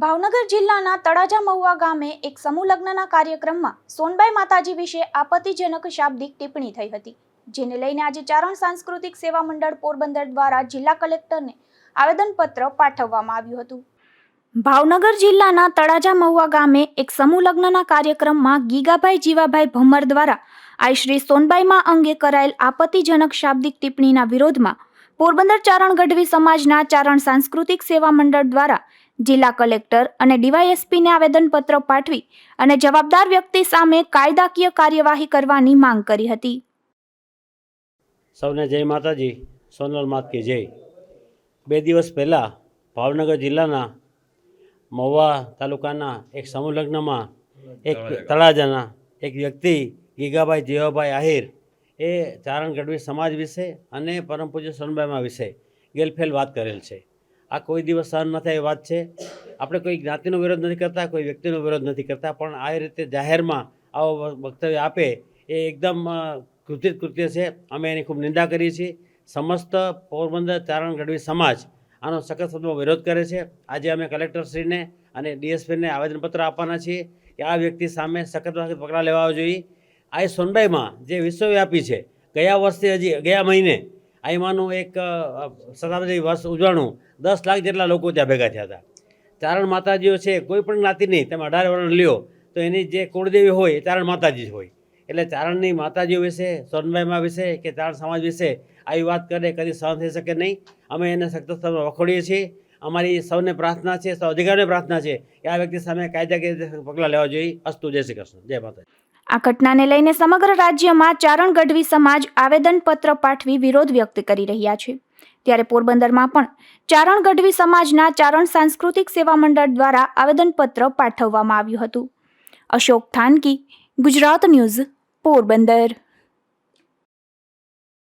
ભાવનગર જિલ્લાના તળાજા મહુવા ગામે એક સમૂહ લગ્નના કાર્યક્રમમાં સોનબાઈ માતાજી વિશે આપત્તિજનક શાબ્દિક ટિપ્પણી થઈ હતી, જેને લઈને આજે ચારણ સાંસ્કૃતિક સેવા મંડળ પોરબંદર દ્વારા જિલ્લા કલેક્ટરને આવેદનપત્ર પાઠવવામાં આવ્યું હતું. ભાવનગર જિલ્લાના તળાજા મહુવા ગામે એક સમૂહ લગ્નના કાર્યક્રમમાં ગીગાભાઈ જીવાભાઈ ભમર દ્વારા આઈ શ્રી સોનબાઈમાં અંગે કરાયેલ આપત્તિજનક શાબ્દિક ટિપ્પણીના વિરોધમાં પોરબંદર ચારણ ગઢવી સમાજના ચારણ સાંસ્કૃતિક સેવા મંડળ દ્વારા જિલ્લા કલેક્ટર અને ડીવાયએસપીને આવેદનપત્ર પાઠવી અને જવાબદાર વ્યક્તિ સામે કાયદાકીય કાર્યવાહી કરવાની માંગ કરી હતી. સૌને જય માતાજી. સોનલ માત કી જય. બે દિવસ પહેલાં ભાવનગર જિલ્લાના મહુવા તાલુકાના એક સમૂહ લગ્નમાં એક તળાજાના એક વ્યક્તિ ગીગાભાઈ જીવાભાઈ આહિર એ ચારણ ગઢવી સમાજ વિશે અને પરમ પૂજ્ય સોનબાઈમાં વિશે ગેલફેલ વાત કરેલ છે. આ કોઈ દિવસ સહન ન થાય એ વાત છે. આપણે કોઈ જ્ઞાતિનો વિરોધ નથી કરતા કોઈ વ્યક્તિનો વિરોધ નથી કરતા પણ આ રીતે જાહેરમાં આવો વક્તવ્ય આપે એ એકદમ અ, કૃત્ય છે. અમે એની ખૂબ નિંદા કરીએ છીએ. સમસ્ત પોરબંદર ચારણ ગઢવી સમાજ આનો સખત શબ્દમાં વિરોધ કરે છે. આજે અમે કલેક્ટરશ્રીને અને ડીએસપીને આવેદનપત્ર આપવાના છીએ કે આ વ્યક્તિ સામે સખત વખત પગલાં લેવા જોઈએ. આ સોનબાઈમાં જે વિશ્વવ્યાપી છે. ગયા વર્ષે હજી, ગયા મહિને આઈમાનું એક શતાબ્દી વર્ષ ઉજવણું દસ લાખ જેટલા લોકો ત્યાં ભેગા થયા હતા. ચારણ માતાજીઓ છે, કોઈ પણ જ્ઞાતિની તમે અઢાર વર્ણ લ્યો, તો એની જે કુળદેવી હોય એ ચારણ માતાજી જ હોય. એટલે ચારણની માતાજીઓ વિશે, સોનબાઈમાં વિશે કે ચારણ સમાજ વિશે આવી વાત કરે, કદી સહન થઈ શકે નહીં. અમે એને સ્તરમાં વખોડીએ છીએ. અમારી સૌને પ્રાર્થના છે, સૌ અધિકારીઓને પ્રાર્થના છે કે આ વ્યક્તિ સામે કાયદા કે પગલાં લેવા જોઈએ. અસ્તુ, જય શ્રી કૃષ્ણ. જય માતાજી. આ ઘટનાને લઈને સમગ્ર રાજ્યમાં ચારણ ગઢવી સમાજ આવેદનપત્ર પાઠવી વિરોધ વ્યક્ત કરી રહ્યા છે. ત્યારે પોરબંદરમાં પણ ચારણ ગઢવી સમાજના ચારણ સાંસ્કૃતિક સેવા મંડળ દ્વારા આવેદનપત્ર પાઠવવામાં આવ્યું હતું. અશોક થાનકી, ગુજરાત ન્યૂઝ, પોરબંદર.